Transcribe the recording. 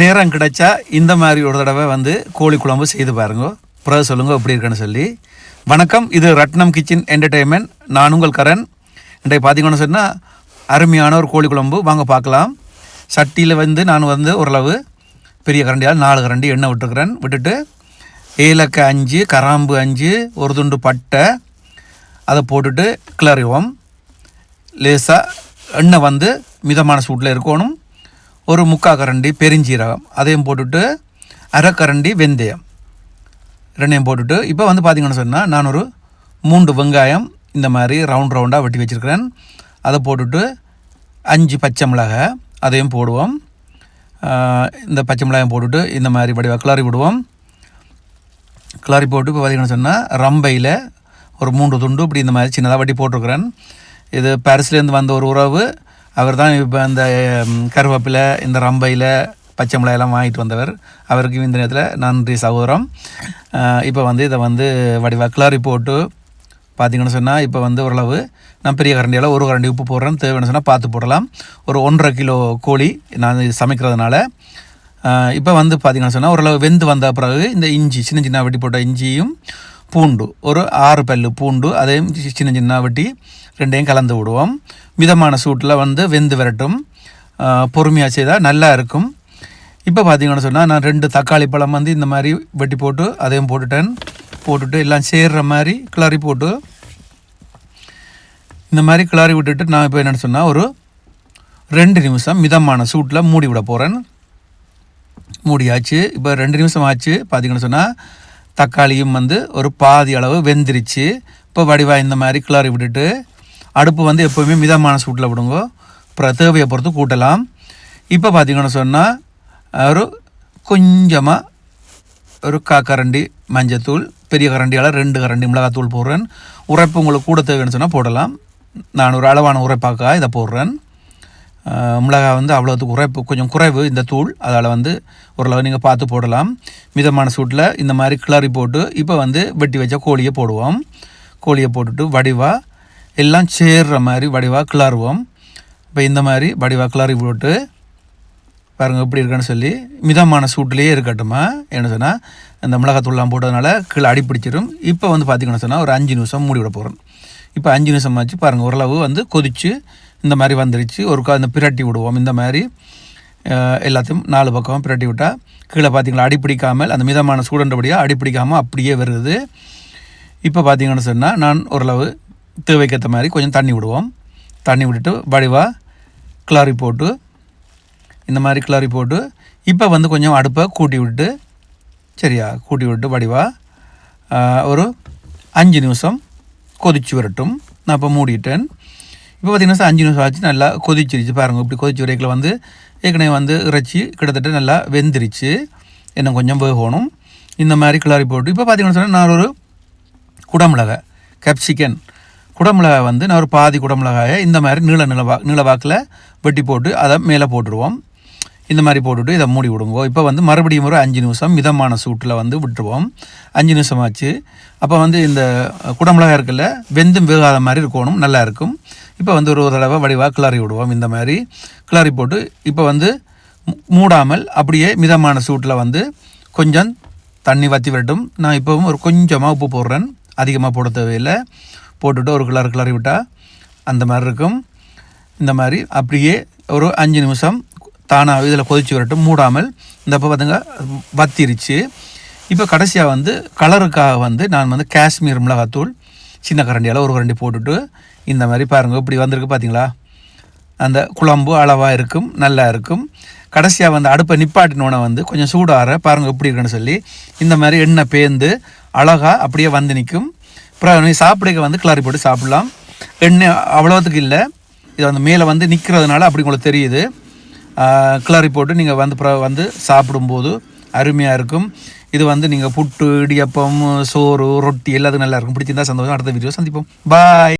நேரம் கிடைச்சா இந்த மாதிரி ஒரு தடவை வந்து கோழி குழம்பு செய்து பாருங்க. பிறகு சொல்லுங்க எப்படி இருக்குன்னு சொல்லி. வணக்கம் இது ரட்னம் கிச்சன் என்டர்டெயின்மெண்ட் நான் உங்கள் கரண். இன்றைக்கு பார்த்தீங்கன்னு சொன்னால் அருமையான ஒரு கோழி குழம்பு. வாங்க பார்க்கலாம். சட்டியில் வந்து நான் வந்து ஓரளவு பெரிய கரண்டியால் நாலு கரண்டி எண்ணெய் விட்டுருக்குறேன். விட்டுட்டு ஏலக்காய் அஞ்சு கராம்பு அஞ்சு ஒரு துண்டு பட்டை. அதை போட்டுட்டு கிளறிவோம் லேசாக எண்ணெய் வந்து மிதமான சூட்டில் இருக்கணும். ஒரு முக்கால் கரண்டி பெருஞ்சீரகம் அதையும் போட்டுட்டு அரைக்கரண்டி வெந்தயம் ரெண்டையும் போட்டுட்டு இப்போ வந்து பார்த்திங்கன்னு சொன்னால் நான் ஒரு மூன்று வெங்காயம் இந்த மாதிரி ரவுண்ட் ரவுண்டாக வெட்டி வச்சுருக்கிறேன். அதை போட்டுட்டு அஞ்சு பச்சை மிளகாய் அதையும் போடுவோம். இந்த பச்சை மிளகாயும் போட்டுட்டு இந்த மாதிரி வடிவாக கிளறி விடுவோம். கிளறி போட்டு இப்போ பார்த்தீங்கன்னு சொன்னால் ரம்பையில் ஒரு மூன்று துண்டு இப்படி இந்த மாதிரி சின்னதாக வட்டி போட்டிருக்கிறேன். இது பாரிஸ்லேருந்து வந்த ஒரு உறவு. அவர் தான் இப்போ இந்த கருவேப்பிலை இந்த ரம்பையில் பச்சை மிளகாயெல்லாம் வாங்கிட்டு வந்தவர். அவருக்கு இந்த நேரத்தில் நன்றி சகோதரம். இப்போ வந்து இதை வந்து வடிவா கிளறி போட்டு பார்த்தீங்கன்னு சொன்னால் இப்போ வந்து ஓரளவு நான் பெரிய கரண்டியால் ஒரு கரண்டி உப்பு போடுறேன். தேவைன்னு சொன்னால் பார்த்து போடலாம். ஒரு ஒன்றரை கிலோ கோழி நான் சமைக்கிறதுனால. இப்போ வந்து பார்த்தீங்கன்னு சொன்னால் ஓரளவு வெந்து வந்த பிறகு இந்த இஞ்சி சின்ன சின்ன வெட்டி போட்ட இஞ்சியும் பூண்டு ஒரு ஆறு பல்லு பூண்டு அதையும் சின்ன சின்ன வெட்டி ரெண்டையும் கலந்து விடுவோம். மிதமான சூட்டில் வந்து வெந்து விரட்டும். பொறுமையாக செய்தால் நல்லா இருக்கும். இப்போ பார்த்தீங்கன்னு சொன்னால் நான் ரெண்டு தக்காளி பழம் வந்து இந்த மாதிரி வெட்டி போட்டு அதையும் போட்டுட்டேன். போட்டுட்டு எல்லாம் சேர்ற மாதிரி கிளறி போட்டு இந்த மாதிரி கிளறி விட்டுட்டு நான் இப்போ என்னென்னு சொன்னால் ஒரு ரெண்டு நிமிஷம் மிதமான சூட்டில் மூடி விட போகிறேன் மூடியாச்சு. இப்போ ரெண்டு நிமிஷம் ஆச்சு. பார்த்தீங்கன்னு சொன்னால் தக்காளியும் வந்து ஒரு பாதி அளவு வெந்துருச்சு. இப்போ வடிவாக இந்த மாதிரி கிளறி விட்டுட்டு அடுப்பு வந்து எப்போவுமே மிதமான சூட்டில் விடுங்க அப்புறம் தேவையை பொறுத்து கூட்டலாம். இப்போ பார்த்தீங்கன்னு சொன்னால் ஒரு கொஞ்சமாக ஒரு கா கரண்டி மஞ்சத்தூள் பெரிய கரண்டியால் ரெண்டு கரண்டி மிளகாத்தூள் போடுறேன். உரைப்பு உங்களுக்கு கூட தேவைன்னு சொன்னால் போடலாம். நான் ஒரு அளவான உரைப்பாக்காக இதை போடுறேன். மிளகாய் வந்து அவ்வளோத்துக்கு உரைப்பு கொஞ்சம் குறைவு இந்த தூள். அதால் வந்து ஓரளவு நீங்கள் பார்த்து போடலாம். மிதமான சூட்டில் இந்த மாதிரி கிளறி போட்டு இப்போ வந்து வெட்டி வச்ச கோழியை போடுவோம். கோழியை போட்டுட்டு வடிவாக எல்லாம் சேர்ற மாதிரி வடிவாக கிளறுவோம் இப்போ இந்த மாதிரி வடிவாக கிளறி போட்டு பாருங்கள் எப்படி இருக்குன்னு சொல்லி மிதமான சூட்டிலேயே இருக்கட்டுமா? என்ன சொன்னால் இந்த மிளகாத்தூள்லாம் போட்டதுனால கீழே அடி பிடிச்சிரும். இப்போ வந்து பார்த்திங்கன்னு சொன்னால் ஒரு அஞ்சு நிமிஷம் மூடி விட போகிறோம் இப்போ அஞ்சு நிமிஷம் ஆச்சு பாருங்கள் ஓரளவு வந்து கொதிச்சு இந்த மாதிரி வந்துருச்சு. ஒரு இந்த பிரட்டி விடுவோம். இந்த மாதிரி எல்லாத்தையும் நாலு பக்கம் பிரட்டி விட்டால் கீழே பார்த்தீங்களா அடி பிடிக்காமல் அந்த மிதமான சூடன்றபடியாக அடி பிடிக்காமல் அப்படியே வருது. இப்போ பார்த்தீங்கன்னு சொன்னால் நான் ஓரளவு தேவைக்கேற்ற மாதிரி கொஞ்சம் தண்ணி விடுவோம். தண்ணி விட்டுட்டு வடிவாக கிளறி போட்டு இந்த மாதிரி கிளறி போட்டு இப்போ வந்து கொஞ்சம் அடுப்பை கூட்டி விட்டு சரியா கூட்டி விட்டு வடிவாக ஒரு அஞ்சு நிமிஷம் கொதிச்சு வரட்டும். நான் இப்போ மூடிட்டேன். இப்போ பார்த்தீங்கன்னா அஞ்சு நிமிஷம் ஆச்சு நல்லா கொதிச்சிருச்சு. பாருங்கள் இப்படி கொதிச்சு வரைக்கில் வந்து ஏற்கனவே வந்து இறைச்சி கிட்டத்தட்ட நல்லா வெந்துருச்சு. இன்னும் கொஞ்சம் வேகணும். இந்த மாதிரி கிளறி போட்டு இப்போ பார்த்தீங்கன்னா சொன்னால் நான் ஒரு குடமிளகை கேப்சிக்கன் குடமிளகாய் வந்து நான் ஒரு பாதி குடமிளகாயை இந்த மாதிரி நீள நிலவா நீளவாக்கில் வெட்டி போட்டு அதை மேலே போட்டுருவோம். இந்த மாதிரி போட்டுவிட்டு இதை மூடி விடுங்க. இப்போ வந்து மறுபடியும் ஒரு அஞ்சு நிமிஷம் மிதமான சூட்டில் வந்து விட்டுருவோம். அஞ்சு நிமிஷம் ஆச்சு. அப்போ வந்து இந்த குடமிளகாய் இருக்குல்ல வெந்தும் வேகாத மாதிரி இருக்கணும் நல்லா இருக்கும். இப்போ வந்து ஒரு தடவை வடிவாக கிளறி விடுவோம் இந்த மாதிரி. கிளறி போட்டு இப்போ வந்து மூடாமல் அப்படியே மிதமான சூட்டில் வந்து கொஞ்சம் தண்ணி வற்றி விடட்டும். நான் இப்போவும் ஒரு கொஞ்சமாக உப்பு போடுறேன். அதிகமாக போட தேவையில்லை. போட்டுட்டு ஒரு கிளறு கிளறி விட்டால் அந்த மாதிரி இருக்கும். இந்த மாதிரி அப்படியே ஒரு அஞ்சு நிமிஷம் தானாக இதில் கொதிச்சு வரட்டும் மூடாமல். இந்த இப்போ பார்த்துங்க வத்திருச்சு. இப்போ கடைசியாக வந்து கலருக்காக வந்து நான் வந்து காஷ்மீர் மிளகாத்தூள் சின்ன கரண்டியால் ஒரு கரண்டி போட்டுட்டு இந்த மாதிரி பாருங்கள் இப்படி வந்திருக்கு பார்த்தீங்களா அந்த குழம்பு அளவாக இருக்கும் நல்லா இருக்கும். கடைசியாக வந்து அடுப்பை நிப்பாட்டினோடனே வந்து கொஞ்சம் சூடாகிற பாருங்கள் எப்படி இருக்குன்னு சொல்லி இந்த மாதிரி எண்ணெய் பேந்து அழகாக அப்படியே வந்து நிற்கும். அப்புறம் நீ சாப்பிடுக்க வந்து கிளறி போட்டு சாப்பிடலாம். எண்ணெய் அவ்வளோத்துக்கு இல்லை. இது வந்து மேலே வந்து நிற்கிறதுனால அப்படி உங்களுக்கு தெரியுது. கிளறி போட்டு நீங்கள் வந்து வந்து சாப்பிடும்போது அருமையாக இருக்கும். இது வந்து நீங்கள் புட்டு இடியப்பம் சோறு ரொட்டி எல்லாத்துக்கும் நல்லா இருக்கும். பிடிச்சிருந்தா சந்தோஷம். அடுத்த வீடியோ சந்திப்போம். பாய்